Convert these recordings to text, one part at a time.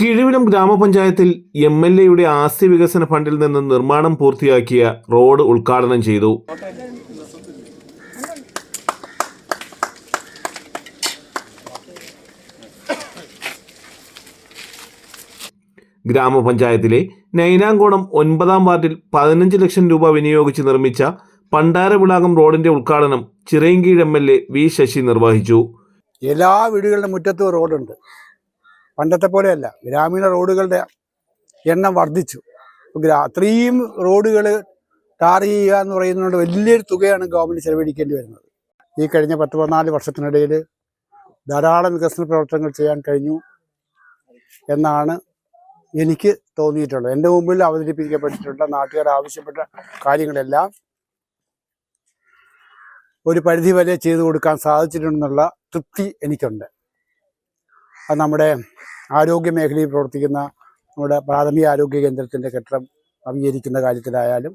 കിഴിവിലം ഗ്രാമപഞ്ചായത്തിൽ M L എയുടെ ആസ്തി വികസന ഫണ്ടിൽ നിന്ന് നിർമ്മാണം പൂർത്തിയാക്കിയ റോഡ് ഉദ്ഘാടനം ചെയ്തു. ഗ്രാമപഞ്ചായത്തിലെ നൈനാങ്കോണം ഒൻപതാം വാർഡിൽ പതിനഞ്ച് ലക്ഷം രൂപ വിനിയോഗിച്ച് നിർമ്മിച്ച പണ്ടാരവിളാകം റോഡിന്റെ ഉദ്ഘാടനം Chirayinkeezhu M L A V Sasi നിർവഹിച്ചു. എല്ലാ വീടുകളുടെ മുറ്റത്തും റോഡുണ്ട്. പണ്ടത്തെ പോലെയല്ല. ഗ്രാമീണ റോഡുകളുടെ എണ്ണം വർദ്ധിച്ചു. അത്രയും റോഡുകൾ ടാർ ചെയ്യുക എന്ന് പറയുന്നത് വലിയൊരു തുകയാണ് ഗവൺമെന്റ് ചെലവഴിക്കേണ്ടി വരുന്നത്. ഈ കഴിഞ്ഞ പത്ത് പതിനാല് വർഷത്തിനിടയിൽ ധാരാളം വികസന പ്രവർത്തനങ്ങൾ ചെയ്യാൻ കഴിഞ്ഞു എന്നാണ് എനിക്ക് തോന്നിയിട്ടുള്ളത്. എന്റെ മുമ്പിൽ അവതരിപ്പിക്കപ്പെട്ടിട്ടുള്ള നാട്ടുകാർ ആവശ്യപ്പെട്ട കാര്യങ്ങളെല്ലാം ഒരു പരിധി വരെ ചെയ്തു കൊടുക്കാൻ സാധിച്ചിട്ടുണ്ടെന്നുള്ള തൃപ്തി എനിക്കുണ്ട്. അത് നമ്മുടെ ആരോഗ്യ മേഖലയിൽ പ്രവർത്തിക്കുന്ന നമ്മുടെ പ്രാഥമിക ആരോഗ്യ കേന്ദ്രത്തിന്റെ കെട്ടിടം നവീകരിക്കുന്ന കാര്യത്തിലായാലും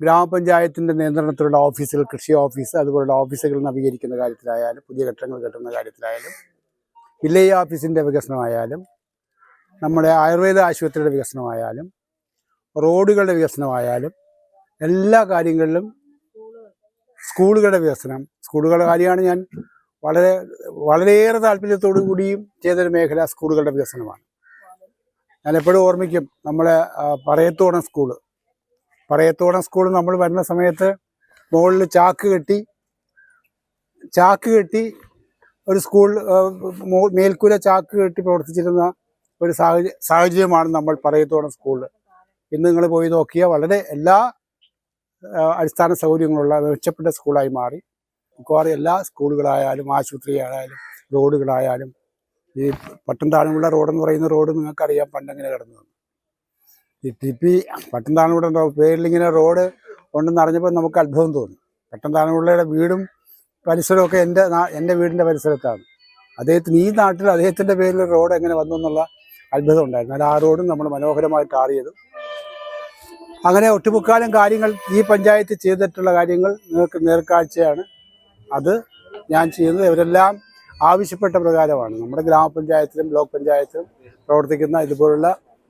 ഗ്രാമപഞ്ചായത്തിന്റെ നിയന്ത്രണത്തിലുള്ള ഓഫീസുകൾ കൃഷി ഓഫീസ് അതുപോലുള്ള ഓഫീസുകൾ നവീകരിക്കുന്ന കാര്യത്തിലായാലും പുതിയ കെട്ടിടങ്ങൾ കെട്ടുന്ന കാര്യത്തിലായാലും വില്ലേജ് ഓഫീസിന്റെ വികസനമായാലും നമ്മുടെ ആയുർവേദ ആശുപത്രിയുടെ വികസനമായാലും റോഡുകളുടെ വികസനമായാലും എല്ലാ കാര്യങ്ങളിലും സ്കൂളുകളുടെ വികസനം സ്കൂളുകളുടെ കാര്യമാണ് ഞാൻ വളരെ വളരെയേറെ താല്പര്യത്തോടു കൂടിയും ചെയ്തൊരു മേഖല സ്കൂളുകളുടെ വികസനമാണ്. ഞാൻ എപ്പോഴും ഓർമ്മിക്കും നമ്മളെ പറയത്തോണം സ്കൂൾ. പറയത്തോണം സ്കൂൾ നമ്മൾ വരുന്ന സമയത്ത് മുകളിൽ ചാക്ക് കെട്ടി ചാക്ക് കെട്ടി ഒരു സ്കൂൾ മേൽക്കൂര ചാക്ക് കെട്ടി പ്രവർത്തിച്ചിരുന്ന ഒരു സാഹചര്യ സാഹചര്യമാണ് നമ്മൾ പറയത്തോണം സ്കൂളിൽ ഇന്ന് നിങ്ങൾ പോയി നോക്കിയാൽ വളരെ എല്ലാ അടിസ്ഥാന സൗകര്യങ്ങളുള്ള മെച്ചപ്പെട്ട സ്കൂളായി മാറി. മിക്കവാറും എല്ലാ സ്കൂളുകളായാലും ആശുപത്രിയായാലും റോഡുകളായാലും ഈ പട്ടം താഴെയുള്ള റോഡെന്ന് പറയുന്ന റോഡ് നിങ്ങൾക്കറിയാം പണ്ടെങ്ങനെ കിടന്നു. ഈ ടി പി പട്ടും പേരിൽ പേരിലിങ്ങനെ റോഡ് ഉണ്ടെന്ന് അറിഞ്ഞപ്പോൾ നമുക്ക് അത്ഭുതം തോന്നി. പട്ടം താഴെയുള്ളയുടെ വീടും പരിസരമൊക്കെ എന്റെ എന്റെ വീടിന്റെ പരിസരത്താണ്. അദ്ദേഹത്തിന് ഈ നാട്ടിൽ അദ്ദേഹത്തിന്റെ പേരിൽ റോഡ് എങ്ങനെ വന്നു എന്നുള്ള അത്ഭുതം ഉണ്ടായിരുന്നു. അല്ല ആ റോഡും നമ്മൾ മനോഹരമായി ടാർ ചെയ്തു അങ്ങനെ ഒട്ടുമുക്കാലും കാര്യങ്ങൾ ഈ പഞ്ചായത്ത് ചെയ്തിട്ടുള്ള കാര്യങ്ങൾ നിങ്ങൾക്ക് നേർക്കാഴ്ചയാണ്. അത് ഞാൻ ചെയ്യുന്നത് ഇവരെല്ലാം ആവശ്യപ്പെട്ട പ്രകാരമാണ്. നമ്മുടെ ഗ്രാമപഞ്ചായത്തിലും ബ്ലോക്ക് പഞ്ചായത്തിലും പ്രവർത്തിക്കുന്ന ഇതുപോലുള്ള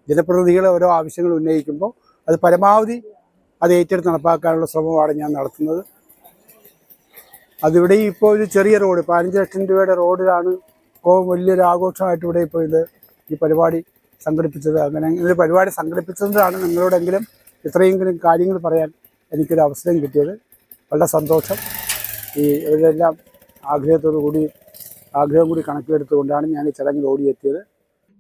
ജനപ്രതിനിധികൾ ഓരോ ആവശ്യങ്ങൾ ഉന്നയിക്കുമ്പോൾ അത് പരമാവധി അത് ഏറ്റെടുത്ത് നടപ്പാക്കാനുള്ള ശ്രമമാണ് ഞാൻ നടത്തുന്നത്. അതിവിടെ ഇപ്പോൾ ഒരു ചെറിയ റോഡ് പതിനഞ്ച് ലക്ഷം രൂപയുടെ റോഡിലാണ് വലിയൊരു ആഘോഷമായിട്ട് ഇവിടെ ഇപ്പോൾ ഇത് ഈ പരിപാടി സംഘടിപ്പിച്ചത്. അങ്ങനെ ഒരു പരിപാടി സംഘടിപ്പിച്ചതാണ് നിങ്ങളോടെങ്കിലും ഇത്രയെങ്കിലും കാര്യങ്ങൾ പറയാൻ എനിക്കൊരു അവസരം കിട്ടിയത്. വളരെ സന്തോഷം. ഈ ഇവരെല്ലാം ആഗ്രഹത്തോടു കൂടി ആഗ്രഹം കൂടി കണക്കിലെടുത്തുകൊണ്ടാണ് ഞാൻ ഈ ചടങ്ങിൽ ഓടിയെത്തിയത്.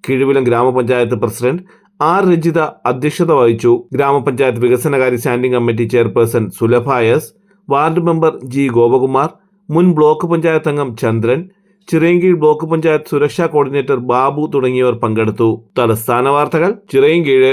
കിഴിവിലം ഗ്രാമപഞ്ചായത്ത് പ്രസിഡന്റ് ആർ. രജിത അധ്യക്ഷത വഹിച്ചു. ഗ്രാമപഞ്ചായത്ത് വികസനകാര്യ standing committee chairperson Sulabha S ward member G Gopakumar മുൻ ബ്ലോക്ക് പഞ്ചായത്ത് അംഗം ചന്ദ്രൻ ചിറയൻകീഴ് ബ്ലോക്ക് പഞ്ചായത്ത് സുരക്ഷാ കോർഡിനേറ്റർ ബാബു തുടങ്ങിയവർ പങ്കെടുത്തു. തലസ്ഥാന വാർത്തകൾ ചിറയൻകീഴ്.